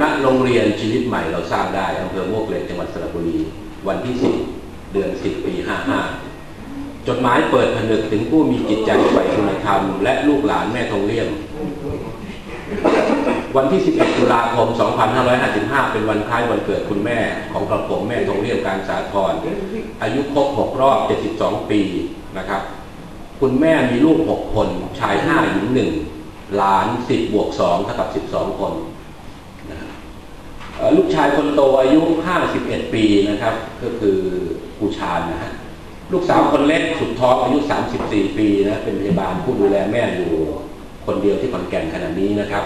ณโรงเรียนชีวิตใหม่เราสร้างได้อำเภอโมกเหล็กจังหวัดสระบุรี วันที่10เดือน10ปี55จดหมายเปิดผนึกถึงผู้มีจิตใจใฝ่คุณธรรม และลูกหลานแม่ทองเลี่ยม วันที่ 11 ตุลาคม 2555 เป็นวันคล้ายวันเกิดคุณแม่ของกระผมแม่ทองเลี่ยมการสาธรอายุครบ 6 รอบ 72 ปีนะครับ คุณแม่มีลูก 6 คน ชาย 5 หญิง 1 หลาน 10 บวก 2 เท่ากับ 12 คนนะครับเอ่อ ลูกชายคนโตอายุ 51 ปีนะครับ ก็คือกูชานนะฮะลูกสาวคนเล็กสุดท้องอายุ 34 ปีนะเป็นพยาบาลผู้ดูแลแม่อยู่คนเดียวที่ขอนแก่นขณะนี้นะครับ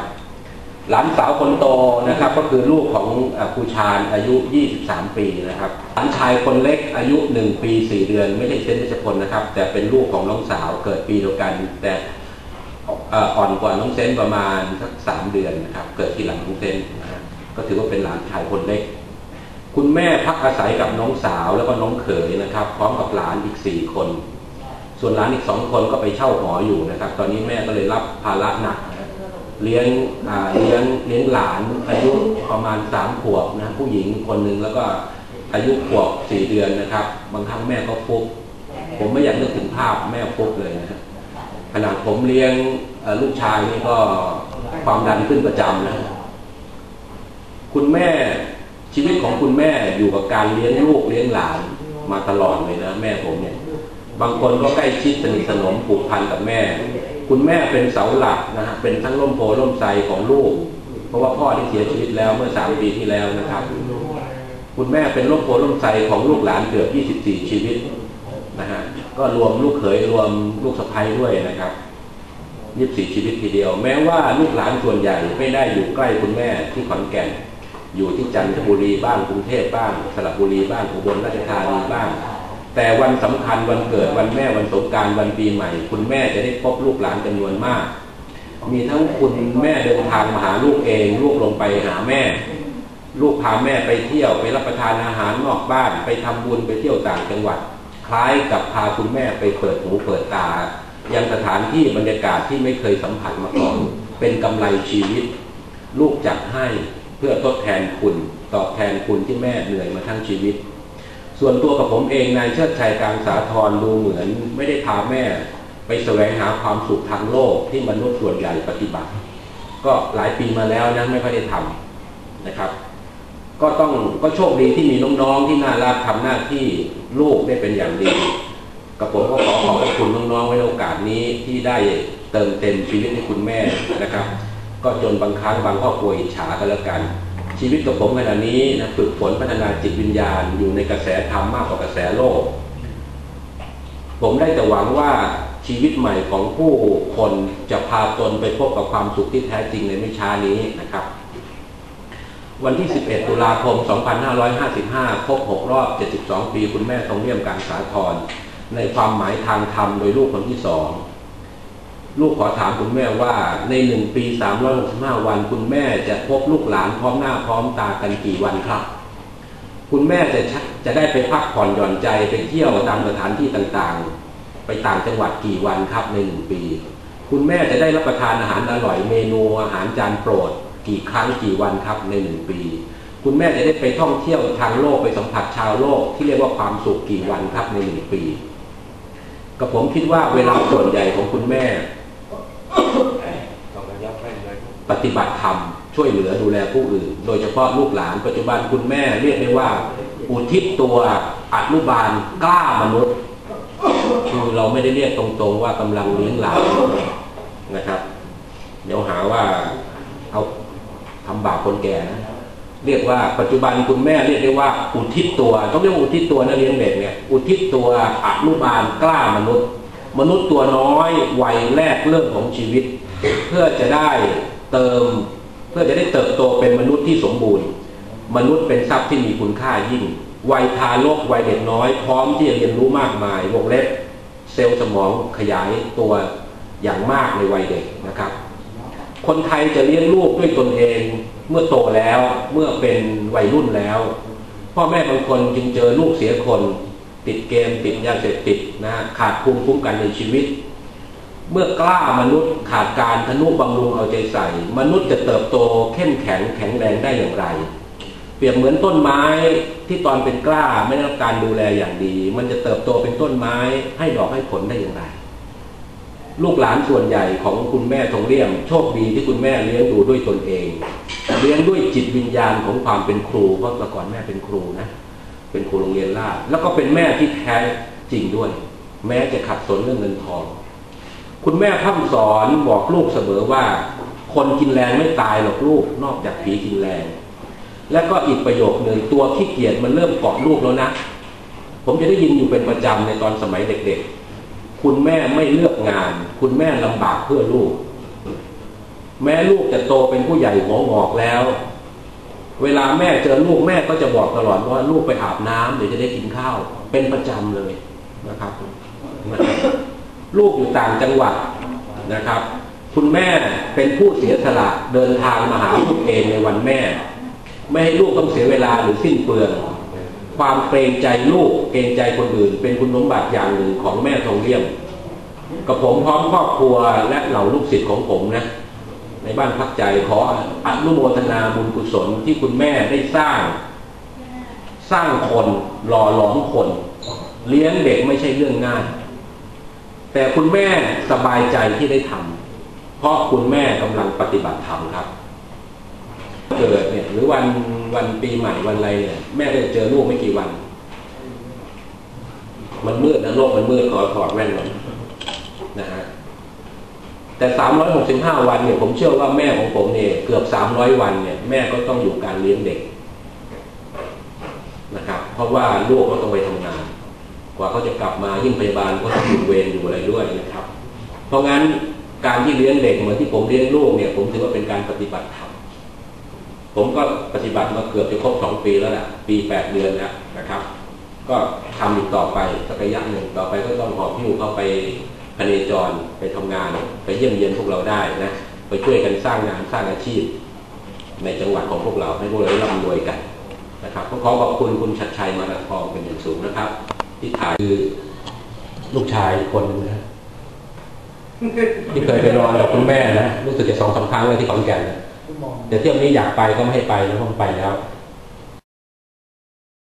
หลานสาวคนโตนะครับ ก็คือลูกของเอ่อครูชาญอายุ 23 ปีนะครับหลานชายคนเล็กอายุ 1 ปี 4 เดือน ไม่ใช่เซนต์ชพลนะครับ แต่เป็นลูกของน้องสาวเกิดปีเดียวกัน แต่อ่อนกว่าน้องเซนประมาณสักสามเดือนนะครับ เกิดทีหลังน้องเซนต์นะฮะ ก็ถือว่าเป็นหลานชายคนเล็ก คุณแม่พักอาศัยกับน้องสาวแล้วก็น้องเขยนะครับ พร้อมกับหลานอีกสี่คน ส่วนหลานอีกสองคนก็ไปเช่าหออยู่นะครับ ตอนนี้แม่ก็เลยรับภาระหนักเลี้ยงเลี้ยงเลี้ยงหลานอายุประมาณสามขวบนะผู้หญิงคนหนึ่งแล้วก็อายุขวบสี่เดือนนะครับ บางครั้งแม่ก็ฟุบผมไม่อยากนึกถึงภาพแม่ฟุบเลยนะขนาดผมเลี้ยงลูกชายนี่ก็ความดันขึ้นประจำนะ คุณแม่ชีวิตของคุณแม่อยู่กับการเลี้ยงลูกเลี้ยงหลานมาตลอดเลยนะแม่ผมเนี่ย บางคนก็ใกล้ชิดสนิทสนมผูกพันกับแม่ คุณแม่เป็นเสาหลักนะฮะเป็นทั้งร่มโพล่มไทรของลูก เพราะว่าพ่อที่เสียชีวิตแล้วเมื่อสามปีที่แล้วนะครับ คุณแม่เป็นร่มโพล่มไทรของลูกหลานเกือบ 24 ชีวิตนะฮะก็รวมลูกเขยรวมลูกสะใภ้ด้วยนะครับ24ชีวิตทีเดียว แม้ว่าลูกหลานส่วนใหญ่ไม่ได้อยู่ใกล้คุณแม่ที่ขอนแก่น อยู่ที่จันทบุรีบ้างกรุงเทพบ้างสระบุรีบ้างอุบลราชธานีบ้าง แต่วันสำคัญวันเกิดวันแม่วันสงการวันปีใหม่ คุณแม่จะได้พบลูกหลานจำนวนมาก มีทั้งคุณแม่เดินทางมาหาลูกเอง ลูกลงไปหาแม่ ลูกพาแม่ไปเที่ยวไปรับประทานอาหารนอกบ้าน ไปทำบุญไปเที่ยวต่างจังหวัด คล้ายกับพาคุณแม่ไปเปิดหูเปิดตา ยังสถานที่บรรยากาศที่ไม่เคยสัมผัสมาก่อนเป็นกำไรชีวิต ลูกจัดให้ พื่อทดแทนคุณ ตอบแทนคุณที่แม่เหนื่อยมาทั้งชีวิต ส่วนตัวกับผมเองนายเชิดชัยกลางสาธรดูเหมือนไม่ได้พาแม่ ไปแสวงหาความสุขทางโลกที่มนุษย์ส่วนใหญ่ปฏิบัติ ก็หลายปีมาแล้วนะไม่ค่อยได้ทำนะครับ ก็ต้องก็โชคดีที่มีน้องๆที่น่ารักทำหน้าที่ลูกได้เป็นอย่างดีกับผมก็ขอขอบคุณน้องๆไว้โอกาสนี้ที่ได้เติมเต็มชีวิตให้คุณแม่นะครับ ก็จนบางครั้งบางครอบครัวอิจฉากันแล้วกัน ชีวิตกับผมขณะนี้นะฝึกฝนพัฒนาจิตวิญญาณอยู่ในกระแสธรรมมากกว่ากระแสโลก ผมได้แต่หวังว่าชีวิตใหม่ของผู้คนจะพาตนไปพบกับความสุขที่แท้จริงในไม่ช้านี้นะครับ วันที่ 11 ตุลาคม 2555 ครบ 6 รอบ 72 ปี คุณแม่ทองเลี่ยมการสาธรในความหมายทางธรรมโดยลูกคนที่สอง ลูกขอถามคุณแม่ว่าในหนึ่งปี365วัน คุณแม่จะพบลูกหลานพร้อมหน้าพร้อมตากันกี่วันครับ คุณแม่จะชักจะได้ไปพักผ่อนหย่อนใจไปเที่ยวตามสถานที่ต่างๆ ไปต่างจังหวัดกี่วันครับในหนึ่งปี คุณแม่จะได้รับประทานอาหารอร่อยเมนูอาหารจานโปรด กี่ครั้งกี่วันครับในหนึ่งปี คุณแม่จะได้ไปท่องเที่ยวทางโลกไปสัมผัสชาวโลกที่เรียกว่าความสุขกี่วันครับในหนึ่งปีกับผมคิดว่าเวลาส่วนใหญ่ของคุณแม่ ปฏิบัติธรรมช่วยเหลือดูแลผู้อื่น โดยเฉพาะลูกหลานปัจจุบันคุณแม่เรียกได้ว่า อุทิศตัวอนุบาลกล้ามนุษย์คือเราไม่ได้เรียกตรงๆว่ากำลังเลี้ยงหลานนะครับ เดี๋ยวหาว่าเอาทำบาปคนแก่นะเรียกว่าปัจจุบันคุณแม่เรียกได้ว่า อุทิศตัวต้องเรียกอุทิศตัวนะเลี้ยงเด็กเนี่ยอุทิศตัวอนุบาลกล้ามนุษย์ มนุษย์ตัวน้อยวัยแรกเริ่มของชีวิต เพื่อจะได้ เติมเพื่อจะได้เติบโตเป็นมนุษย์ที่สมบูรณ์ มนุษย์เป็นทรัพย์ที่มีคุณค่ายิ่ง วัยทารกวัยเด็กน้อย พร้อมที่จะเรียนรู้มากมายวงเล็บเซลล์สมองขยายตัวอย่างมากในวัยเด็กนะครับ คนไทยจะเลี้ยงลูกด้วยตนเองเมื่อโตแล้วเมื่อเป็นวัยรุ่นแล้ว พ่อแม่บางคนจึงเจอลูกเสียคน ติดเกมติดยาเสพติดนะขาดภูมิคุ้มกันในชีวิต เมื่อกล้ามนุษย์ขาดการทนุบำรุงเอาใจใส่ มนุษย์จะเติบโตเข้มแข็งแข็งแรงได้อย่างไร เปรียบเหมือนต้นไม้ที่ตอนเป็นกล้าไม่ได้รับการดูแลอย่างดี มันจะเติบโตเป็นต้นไม้ให้ดอกให้ผลได้อย่างไร ลูกหลานส่วนใหญ่ของคุณแม่ทองเลี่ยมโชคดีที่คุณแม่เลี้ยงดูด้วยตนเองเลี้ยงด้วยจิตวิญญาณของความเป็นครูเพราะแต่ก่อนแม่เป็นครูนะเป็นครูโรงเรียนราชแล้วก็เป็นแม่ที่แท้จริงด้วย แม้จะขัดสนเรื่องเงินทอง คุณแม่พร่ำสอนบอกลูกเสมอว่า คนกินแรงไม่ตายหรอกลูกนอกจากผีกินแรง และก็อีกประโยคหนึ่งตัวขี้เกียจมันเริ่มเกาะลูกแล้วนะ ผมจะได้ยินอยู่เป็นประจำในตอนสมัยเด็กๆ คุณแม่ไม่เลือกงาน คุณแม่ลำบากเพื่อลูก แม้ลูกจะโตเป็นผู้ใหญ่หัวงอกแล้ว เวลาแม่เจอลูกแม่ก็จะบอกตลอดว่าลูกไปอาบน้ำเดี๋ยวจะได้กินข้าวเป็นประจำเลยนะครับ ลูกอยู่ต่างจังหวัดนะครับ คุณแม่เป็นผู้เสียสละเดินทางมาหาลูกเองในวันแม่ ไม่ให้ลูกต้องเสียเวลาหรือสิ้นเปลือง ความเกรงใจลูกเกรงใจคนอื่น เป็นคุณสมบัติอย่างหนึ่งของแม่ทองเลี่ยมกับผมพร้อมครอบครัวและเหล่าลูกศิษย์ของผมนะในบ้านพักใจขออนุโมทนาบุญกุศลที่คุณแม่ได้สร้าง สร้างคนหล่อหลอมคน เลี้ยงเด็กไม่ใช่เรื่องง่าย แต่คุณแม่สบายใจที่ได้ทำเพราะคุณแม่กำลังปฏิบัติธรรมครับ เกิดเนี่ย หรือวันวันปีใหม่วันอะไรเนี่ย แม่ก็จะเจอลูกไม่กี่วัน มันมืดนะโลกมันมืดขอถอดแว่นหน่อยนะฮะแต่ 365 วันเนี่ยผมเชื่อว่าแม่ของผมเนี่ยเกือบ 300 วันเนี่ย แม่ก็ต้องอยู่การเลี้ยงเด็กนะครับ เพราะว่าลูกก็ต้องไปทำงาน ว่าเขาจะกลับมายิ่งพยาบาลก็ต้องอยู่เวรอยู่อะไรด้วยนะครับ เพราะงั้นการที่เลี้ยงเด็กเหมือนที่ผมเลี้ยงลูกเนี่ย ผมถือว่าเป็นการปฏิบัติธรรมผมก็ปฏิบัติมาเกือบจะครบสองปีแล้วแหละปีแปดเดือนแล้วนะครับ ก็ทำอีกต่อไปสักระยะหนึ่งต่อไปก็ต้องหอบหิ้วเข้าไปพเนจรไปทำงาน ไปเยี่ยมเยียนพวกเราได้นะไปช่วยกันสร้างงานสร้างอาชีพ ในจังหวัดของพวกเราให้พวกเราได้ร่ำรวยกันนะครับก็ขอขอบคุณคุณชัดชัยมาราทองเป็นอย่างสูงนะครับ ที่ถ่ายคือลูกชายคนนึงนะที่เคยไปนอนกับคุณแม่นะรู้สึกจะสองสามครั้งเลยที่ขอนแก่นแต่เที่ยวนี้อยากไปก็ไม่ให้ไปนะเพราะมันไปแล้ว